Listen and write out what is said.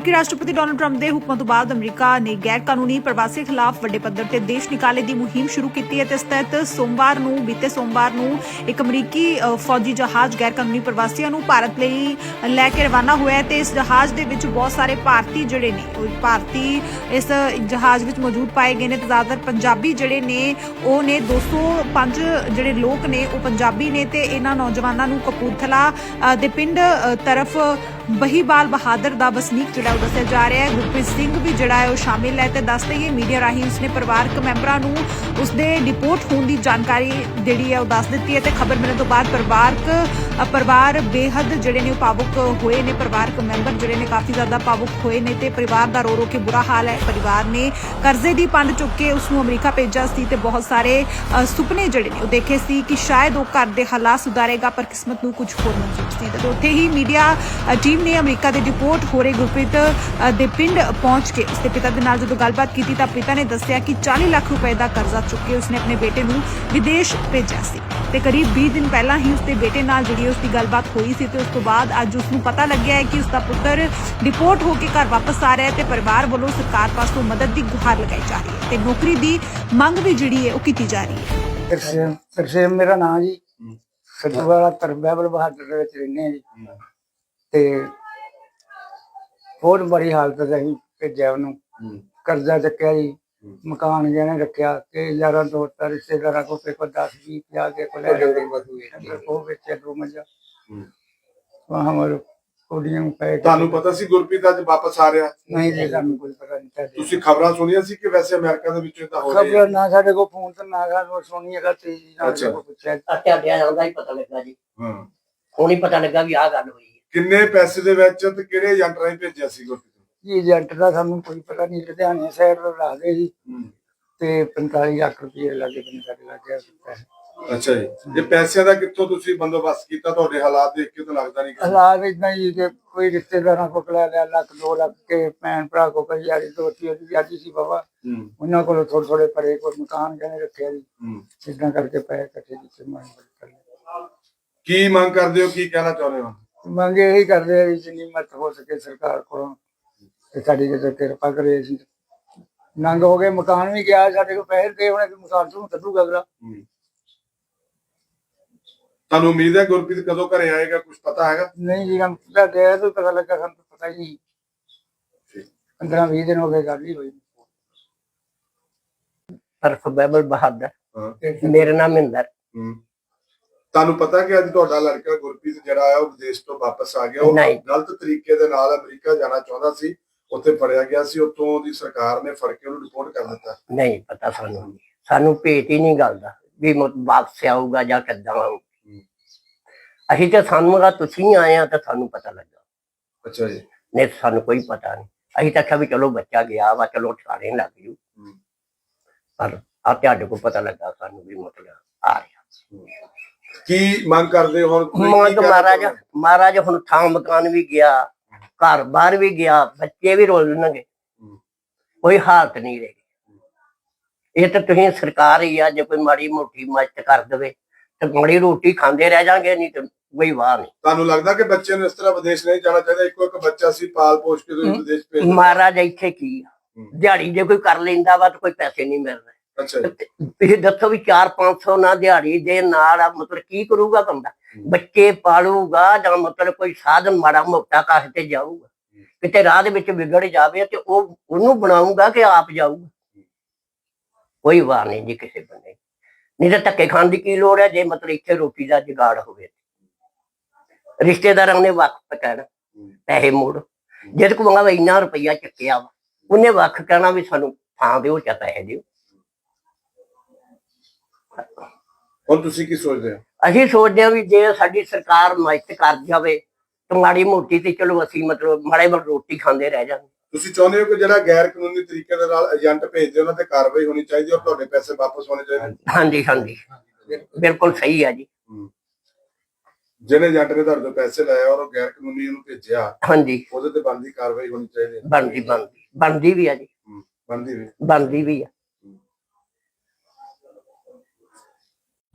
ਅਮਰੀਕੀ ਰਾਸ਼ਟਰਪਤੀ Donald Trump ਦੇ ਹੁਕਮਾਂ ਤੋਂ ਬਾਅਦ ਅਮਰੀਕਾ ਨੇ ਗੈਰ ਕਾਨੂੰਨੀ ਪ੍ਰਵਾਸੀਆਂ ਖਿਲਾਫ ਵੱਡੇ ਪੱਧਰ ਤੇ ਦੇਸ਼ ਨਿਕਾਲੇ ਦੀ ਮੁਹਿੰਮ ਸ਼ੁਰੂ ਕੀਤੀ ਹੈ ਤੇ ਇਸ ਸੋਮਵਾਰ ਨੂੰ, ਬੀਤੇ ਸੋਮਵਾਰ ਨੂੰ ਇੱਕ ਅਮਰੀਕੀ ਫੌਜੀ ਜਹਾਜ਼ ਗੈਰ ਕਾਨੂੰਨੀ ਪ੍ਰਵਾਸੀਆਂ ਨੂੰ ਭਾਰਤ ਲਈ ਲੈ ਕੇ ਰਵਾਨਾ ਹੋਇਆ ਤੇ ਇਸ ਜਹਾਜ਼ ਦੇ ਵਿੱਚ ਬਹੁਤ ਸਾਰੇ ਭਾਰਤੀ ਜਿਹੜੇ ਨੇ ਭਾਰਤੀ ਇਸ ਜਹਾਜ਼ ਵਿੱਚ ਮੌਜੂਦ ਪਾਏ ਗਏ ਨੇ ਤੇ ਜ਼ਿਆਦਾਤਰ ਪੰਜਾਬੀ ਜਿਹੜੇ ਨੇ, ਉਹ ਨੇ 205 ਜਿਹੜੇ ਲੋਕ ਨੇ, ਉਹ ਪੰਜਾਬੀ ਨੇ ਤੇ ਇਹਨਾਂ ਨੌਜਵਾਨਾਂ ਨੂੰ ਕਪੂਰਥਲਾ ਦੇ ਪਿੰਡ ਤਰਫ ਬਹੀਬਾਲ ਬਹਾਦਰ ਦਾ ਵਸਨੀਕ ਜਿਹੜਾ ਉਹ ਦੱਸਿਆ ਜਾ ਰਿਹਾ ਹੈ ਗੁਰਪ੍ਰੀਤ ਸਿੰਘ ਵੀ ਜਿਹੜਾ ਹੈ ਉਹ ਸ਼ਾਮਿਲ ਹੈ ਤੇ ਦੱਸ ਦਈਏ ਮੀਡੀਆ ਰਾਹੀਂ ਉਸਨੇ ਪਰਿਵਾਰਕ ਮੈਂਬਰਾਂ ਨੂੰ ਉਸਦੇ ਡਿਪੋਰਟ ਹੋਣ ਦੀ ਜਾਣਕਾਰੀ ਜਿਹੜੀ ਹੈ ਉਹ ਦੱਸ ਦਿੱਤੀ ਹੈ ਤੇ ਖਬਰ ਮਿਲਣ ਤੋਂ ਬਾਅਦ ਪਰਿਵਾਰਕ ਪਰਿਵਾਰ ਬੇਹੱਦ ਜਿਹੜੇ ਨੇ ਉਹ ਭਾਵੁਕ ਹੋਏ ਨੇ ਪਰਿਵਾਰਕ ਮੈਂਬਰ ਜਿਹੜੇ ਨੇ ਕਾਫੀ ਜ਼ਿਆਦਾ ਭਾਵੁਕ ਹੋਏ ਨੇ ਤੇ ਪਰਿਵਾਰ ਦਾ ਰੋ ਰੋ ਕੇ ਬੁਰਾ ਹਾਲ ਹੈ ਪਰਿਵਾਰ ਨੇ ਕਰਜ਼ੇ ਦੀ ਪੰਡ ਚੁੱਕ ਕੇ ਉਸ ਨੂੰ ਅਮਰੀਕਾ ਭੇਜਿਆ ਸੀ ਤੇ ਬਹੁਤ ਸਾਰੇ ਸੁਪਨੇ ਜਿਹੜੇ ਨੇ ਉਹ ਦੇਖੇ ਸੀ ਕਿ ਸ਼ਾਇਦ ਉਹ ਘਰ ਦੇ ਹਾਲਾਤ ਸੁਧਾਰੇਗਾ ਪਰ ਕਿਸਮਤ ਨੂੰ ਕੁਝ ਹੋਰ ਮਨਜ਼ੂਰ ਸੀ ਤੇ ਉੱਥੇ ਹੀ ਮੀਡੀਆ ਟੀਮ ਟੀਮ ਨੇ ਅਮਰੀਕਾ ਦੇ ਡਿਪੋਰਟ ਹੋ ਰਹੇ ਗੁਰਪ੍ਰੀਤ ਦੇ ਪਿੰਡ ਪਹੁੰਚ ਕੇ ਉਸਦੇ ਪਿਤਾ ਦੇ ਨਾਲ ਜਦੋਂ ਗੱਲਬਾਤ ਕੀਤੀ ਤਾਂ ਪਿਤਾ ਨੇ ਦੱਸਿਆ ਕਿ 40 ਲੱਖ ਰੁਪਏ ਦਾ ਕਰਜ਼ਾ ਚੁੱਕ ਕੇ ਉਸਨੇ ਆਪਣੇ ਬੇਟੇ ਨੂੰ ਵਿਦੇਸ਼ ਭੇਜਿਆ ਸੀ ਤੇ ਕਰੀਬ 20 ਦਿਨ ਪਹਿਲਾਂ ਹੀ ਉਸਦੇ ਬੇਟੇ ਨਾਲ ਜਿਹੜੀ ਉਸਦੀ ਗੱਲਬਾਤ ਹੋਈ ਸੀ ਤੇ ਉਸ ਤੋਂ ਬਾਅਦ ਅੱਜ ਉਸ ਨੂੰ ਪਤਾ ਲੱਗਿਆ ਹੈ ਕਿ ਉਸਦਾ ਪੁੱਤਰ ਡਿਪੋਰਟ ਹੋ ਕੇ ਘਰ ਵਾਪਸ ਆ ਰਿਹਾ ਹੈ ਤੇ ਪਰਿਵਾਰ ਵੱਲੋਂ ਸਰਕਾਰ ਪਾਸੋਂ ਮਦਦ ਦੀ ਗੁਹਾਰ ਲਗਾਈ ਜਾ ਰਹੀ ਹੈ ਤੇ ਨੌਕਰੀ ਦੀ ਮੰਗ ਵੀ ਜਿਹੜੀ ਹੈ ਉਹ ਕੀਤੀ ਜਾ ਰਹੀ ਹੈ। ਤਰਸੇਮ ਤਰਸੇਮ ਮੇਰਾ ਨਾਮ ਜੀ। ਸਤਵਾਲਾ ਤਰਬੈਬਲ ਬਹਾਦਰ ਦੇ ਵਿੱਚ ਰਹਿੰਦੇ ਹਾਂ। ਜੀ ਤੇ ਬਹੁਤ ਬੜੀ ਹਾਲਤ ਚ ਅਸੀਂ ਭੇਜਿਆ ਉਹਨੂੰ। ਕਰਜ਼ਾ ਚੱਕਿਆ ਜੀ ਮਕਾਨ ਜਿਹਨੇ ਰੱਖਿਆ ਤੇ ਯਾਰਾਂ ਦੋਸਤਾਂ ਰਿਸ਼ਤੇਦਾਰਾਂ ਕੋਲ ਤੇ ਕੋਈ 10 20 ਜਾ ਕੇ ਕੋਲ ਲੈ ਗਏ ਉਹ ਵਿੱਚ ਦੋ ਮਜਾ ਵਹਾਂ ਮਰ ਕੋਡੀਆਂ ਪੈ ਤੁਹਾਨੂੰ ਪਤਾ ਸੀ ਗੁਰਪ੍ਰੀਤ ਅੱਜ ਵਾਪਸ ਆ ਰਿਹਾ? ਨਹੀਂ ਜੀ ਸਾਨੂੰ ਕੋਈ ਪਤਾ ਨਹੀਂ ਤੁਸੀਂ ਖਬਰਾਂ ਸੁਣੀਆਂ ਸੀ ਕਿ ਵੈਸੇ ਅਮਰੀਕਾ ਦੇ ਵਿੱਚ ਤਾਂ ਹੋ ਰਹੀ ਖਬਰ ਨਾ ਸਾਡੇ ਕੋਲ ਫੋਨ ਤੇ ਨਾ ਗੱਲ ਸੁਣੀ ਹੈਗਾ ਤੇ ਜੀ ਨਾ ਅੱਛਾ। ਕੋਈ ਪੁੱਛਿਆ। ਤੁਹਾਡੇ ਆਉਂਦਾ ਹੀ ਪਤਾ ਲੱਗਾ ਜੀ। ਹਾਂ। ਹੁਣ ਹੀ ਪਤਾ ਲੱਗਾ ਵੀ ਆਹ ਗੱਲ ਹੋਈ। ਕਿੰਨੇ ਪੈਸੇ ਦੇ ਵਿੱਚ ਤੇ ਕਿਹੜੇ ਏਜੰਟ ਰਾਹੀਂ ਭੇਜਿਆ ਸੀ ਗੁਰਪ੍ਰੀਤ ਜੀ ਏਜੰਟ ਦਾ ਸਾਨੂੰ ਕੋਈ ਪਤਾ ਨਹੀਂ ਲੁਧਿਆਣੇ ਸਾਈਡ ਤੋਂ ਸੀ। ਨੂੰ ਤੇ 45 ਲੱਖ ਰੁਪਏ ਲੱਗੇ ਬੰਦੇ ਸਾਡੇ ਲੱਗੇ ਪੈਸੇ। ਅੱਛਾ ਜੀ। ਇਹ ਪੈਸਿਆਂ ਦਾ ਕਿੱਥੋਂ ਤੁਸੀਂ ਬੰਦੋਬਸਤ ਕੀਤਾ? ਤੁਹਾਡੇ ਹਾਲਾਤ ਦੇਖ ਕੇ ਤਾਂ ਲੱਗਦਾ ਨਹੀਂ ਹਾਲਾਤ ਇਦਾਂ ਹੀ ਕਿ ਕੋਈ ਰਿਸ਼ਤੇਦਾਰਾਂ ਕੋਲ ਲੈ ਲਿਆ ਲੱਖ ਦੋ ਲੱਖ ਕੇ ਭੈਣ ਭਰਾ ਕੋ ਕਈ ਯਾਰੀ ਦੋਸਤੀ ਉਹਦੀ ਵਿਆਜੀ ਸੀ ਬਾਬਾ। ਉਹਨਾਂ ਕੋਲੋਂ ਥੋੜੇ ਥੋੜੇ ਪਰੇ ਕੋਈ ਮਕਾਨ ਕਹਿੰਦੇ ਰੱਖਿਆ ਜੀ। ਇਦਾਂ ਕਰਕੇ ਪੈਸੇ ਇਕੱਠੇ ਕੀਤੇ ਮੰਗ ਕਰ। ਕੀ ਮੰਗ ਕਰਦੇ ਹੋ? ਕੀ ਕਹਿਣਾ ਚਾਹੁੰਦੇ ਹੋ? ਮੰਗ ਇਹੀ ਕਰਦੇ ਆ ਵੀ ਜਿੰਨੀ ਮਤ ਹੋ ਸਕੇ ਸਰਕਾਰ ਕੋਲੋਂ ਤੇ ਸਾਡੀ ਕਿਤੇ ਕਿਰਪਾ ਕਰੇ ਅਸੀਂ। ਨੰਗ ਹੋ ਗਏ ਮਕਾਨ ਵੀ ਗਿਆ ਸਾਡੇ ਕੋਲ ਪੈਸੇ ਗਏ ਹੋਣੇ ਮਕਾਨ ਤੋਂ ਕੱਢੂਗਾ ਅਗਲਾ। ਹੂੰ। ਤੁਹਾਨੂੰ ਉਮੀਦ ਹੈ ਗੁਰਪ੍ਰੀਤ ਕਦੋਂ ਘਰੇ ਆਏਗਾ ਕੁਝ ਪਤਾ ਹੈਗਾ? ਨਹੀਂ ਜੀ ਹਮ ਪਤਾ ਗਿਆ ਤਾਂ ਪਤਾ ਲੱਗਾ ਸਾਨੂੰ ਤਾਂ ਪਤਾ ਹੀ ਨਹੀਂ। 15 20 ਦਿਨ ਹੋ ਗਏ ਗੱਲ ਹੀ ਹੋਈ ਤਰਫ ਬੈਬਲ ਬਹਾਦਰ। ਹਾਂ। ਮੇਰਾ ਨਾਮ ਮਹਿੰਦਰ ਹੂੰ। ਤੁਹਾਨੂੰ ਪਤਾ ਕਿ ਅੱਜ ਤੁਹਾਡਾ ਲੜਕਾ ਗੁਰਪ੍ਰੀਤ ਜਿਹੜਾ ਆ ਉਹ ਵਿਦੇਸ਼ ਤੋਂ ਵਾਪਸ ਆ ਗਿਆ। ਉਹ। ਗਲਤ ਤਰੀਕੇ ਦੇ ਨਾਲ ਅਮਰੀਕਾ ਜਾਣਾ ਚਾਹੁੰਦਾ ਸੀ ਉੱਥੇ ਫੜਿਆ ਗਿਆ ਸੀ। ਉੱਥੋਂ ਦੀ ਸਰਕਾਰ ਨੇ ਫੜ ਕੇ ਉਹਨੂੰ ਰਿਪੋਰਟ ਕਰ ਦਿੱਤਾ। ਨਹੀਂ ਪਤਾ ਸਾਨੂੰ ਸਾਨੂੰ ਭੇਟ ਹੀ ਨਹੀਂ ਗੱਲ ਦਾ ਵੀ ਵਾਪਸ ਆਊਗਾ ਜਾਂ ਕਿੱਦਾਂ ਆਊ ਅਸੀਂ ਤਾਂ ਸਾਨੂੰ ਦਾ ਤੁਸੀਂ ਆਏ ਆ ਤਾਂ ਸਾਨੂੰ ਪਤਾ ਲੱਗਾ। ਅੱਛਾ ਜੀ। ਨਹੀਂ ਸਾਨੂੰ ਕੋਈ ਪਤਾ ਨਹੀਂ। ਅਸੀਂ ਤਾਂ ਕਿਹਾ ਵੀ ਚਲੋ ਬੱਚਾ ਗਿਆ ਵਾ ਚਲੋ ਠਾਣੇ ਲੱਗ ਜੂ। ਪਰ ਆ ਤੁਹਾਡੇ ਕੋਲ ਪਤਾ ਲੱਗਾ ਸਾਨੂੰ ਵੀ ਮਤਲਬ ਆ ਰਿਹਾ। ਕੀ ਮੰਗ ਕਰਦੇ ਹੋ ਹੁਣ ਤੁਸੀਂ ਕੀ ਮੰਗ ਮਹਾਰਾਜ ਮਹਾਰਾਜ ਹੁਣ ਥਾਂ ਮਕਾਨ ਵੀ ਗਿਆ ਘਰ ਬਾਹਰ ਵੀ ਗਿਆ ਬੱਚੇ ਵੀ ਰੋਲਣਗੇ। ਕੋਈ ਹਾਲਤ ਨਹੀਂ ਰਹੀ ਇਹ ਤਾਂ ਤੁਸੀਂ ਸਰਕਾਰ ਹੀ ਆ ਜੇ ਕੋਈ ਮਾੜੀ ਮੋਟੀ ਮਦਦ ਕਰ ਦੇਵੇ ਤੇ ਮਾੜੀ ਰੋਟੀ ਖਾਂਦੇ ਰਹਿ ਜਾਾਂਗੇ ਨਹੀਂ ਤੇ ਕੋਈ ਵਾਹ ਨਹੀਂ ਤੁਹਾਨੂੰ ਲੱਗਦਾ ਕਿ ਬੱਚੇ ਨੂੰ ਇਸ ਤਰ੍ਹਾਂ ਵਿਦੇਸ਼ ਨਹੀਂ ਜਾਣਾ ਚਾਹੀਦਾ ਇੱਕੋ ਇੱਕ ਬੱਚਾ ਸੀ ਪਾਲ ਪੋਸ਼ ਕੇ ਤੁਸੀਂ। ਵਿਦੇਸ਼ ਭੇਜ ਦਿੱਤਾ। ਮਹਾਰਾਜ ਇੱਥੇ ਕੀ ਆ। ਦਿਹਾੜੀ ਜੇ ਕੋਈ ਕਰ ਲੈਂਦਾ ਵਾ ਤਾਂ ਕੋਈ ਪੈਸੇ ਨਹੀਂ ਮਿਲ ਰਹੇ ਅੱਛਾ ਜੀ। ਇਹ ਦੱਸੋ ਵੀ 4-500 ਨਾ ਦਿਹਾੜੀ ਦੇ ਨਾਲ ਆ ਮਤਲਬ ਕੀ ਕਰੂਗਾ ਬੰਦਾ? ਬੱਚੇ ਪਾਲੂਗਾ ਜਾਂ ਮਤਲਬ ਕੋਈ ਸਾਧਨ ਮਾੜਾ ਮੋਟਾ ਕਾਹ ਤੇ ਜਾਊਗਾ? ਕਿਤੇ ਰਾਹ ਦੇ ਵਿੱਚ ਵਿਗੜ ਜਾਵੇ ਤੇ ਉਹ ਉਹਨੂੰ ਬਣਾਊਗਾ ਕਿ ਆਪ ਜਾਊਗਾ? ਕੋਈ ਵਾਰ ਨਹੀਂ ਜੀ ਕਿਸੇ ਬੰਦੇ ਨਹੀਂ ਤਾਂ ਧੱਕੇ ਖਾਣ ਦੀ ਕੀ ਲੋੜ ਹੈ ਜੇ ਮਤਲਬ ਇੱਥੇ ਰੋਟੀ ਦਾ ਜੁਗਾੜ ਹੋਵੇ? ਰਿਸ਼ਤੇਦਾਰਾਂ ਨੇ ਵਕਤ ਕਹਿਣਾ ਪੈਸੇ ਮੋੜ। ਜਦ ਕੋ ਮੰਗਾ ਇੰਨਾ ਰੁਪਈਆ ਚੱਕਿਆ ਵਾ ਉਹਨੇ ਵੱਖ ਕਹਿਣਾ ਵੀ ਸਾਨੂੰ ਥਾਂ ਦਿਓ ਚਾ ਪੈਸੇ ਦਿਓ। ਹੁਣ ਤੁਸੀਂ ਕੀ ਸੋਚਦੇ ਹੋ? ਅਸੀਂ ਸੋਚਦੇ ਹਾਂ ਵੀ ਜੇ ਸਾਡੀ ਸਰਕਾਰ ਮਦਦ ਕਰ ਜਾਵੇ ਤਾਂ ਮਾੜੀ ਮੋਟੀ ਤੇ ਚਲੋ ਅਸੀਂ ਮਤਲਬ ਮਾੜੇ ਮੋਟ ਰੋਟੀ ਖਾਂਦੇ ਰਹਿ ਜਾਂਗੇ ਤੁਸੀਂ ਚਾਹੁੰਦੇ ਹੋ ਕਿ ਜਿਹੜਾ ਗੈਰ ਕਾਨੂੰਨੀ ਤਰੀਕੇ ਦੇ ਨਾਲ ਏਜੰਟ ਭੇਜਦੇ ਉਹਨਾਂ ਤੇ ਕਾਰਵਾਈ ਹੋਣੀ ਚਾਹੀਦੀ ਔਰ ਤੁਹਾਡੇ ਪੈਸੇ ਵਾਪਸ ਹੋਣੇ ਚਾਹੀਦੇ ਹਾਂਜੀ ਹਾਂਜੀ। ਬਿਲਕੁਲ ਸਹੀ ਹੈ ਜੀ। ਜਿਹਨੇ ਏਜੰਟ ਨੇ ਤੁਹਾਡੇ ਤੋਂ ਪੈਸੇ ਲਏ ਔਰ ਉਹ ਗੈਰ ਕਾਨੂੰਨੀ ਉਹਨੂੰ ਭੇਜਿਆ ਹਾਂਜੀ। ਉਹਦੇ ਤੇ ਬਣਦੀ ਕਾਰਵਾਈ ਹੋਣੀ ਚਾਹੀਦੀ ਹੈ। ਬਣਦੀ ਬਣਦੀ। ਬਣਦੀ ਵੀ ਆ ਜੀ। ਬਣਦੀ ਵੀ। ਬਣਦੀ ਵੀ ਆ।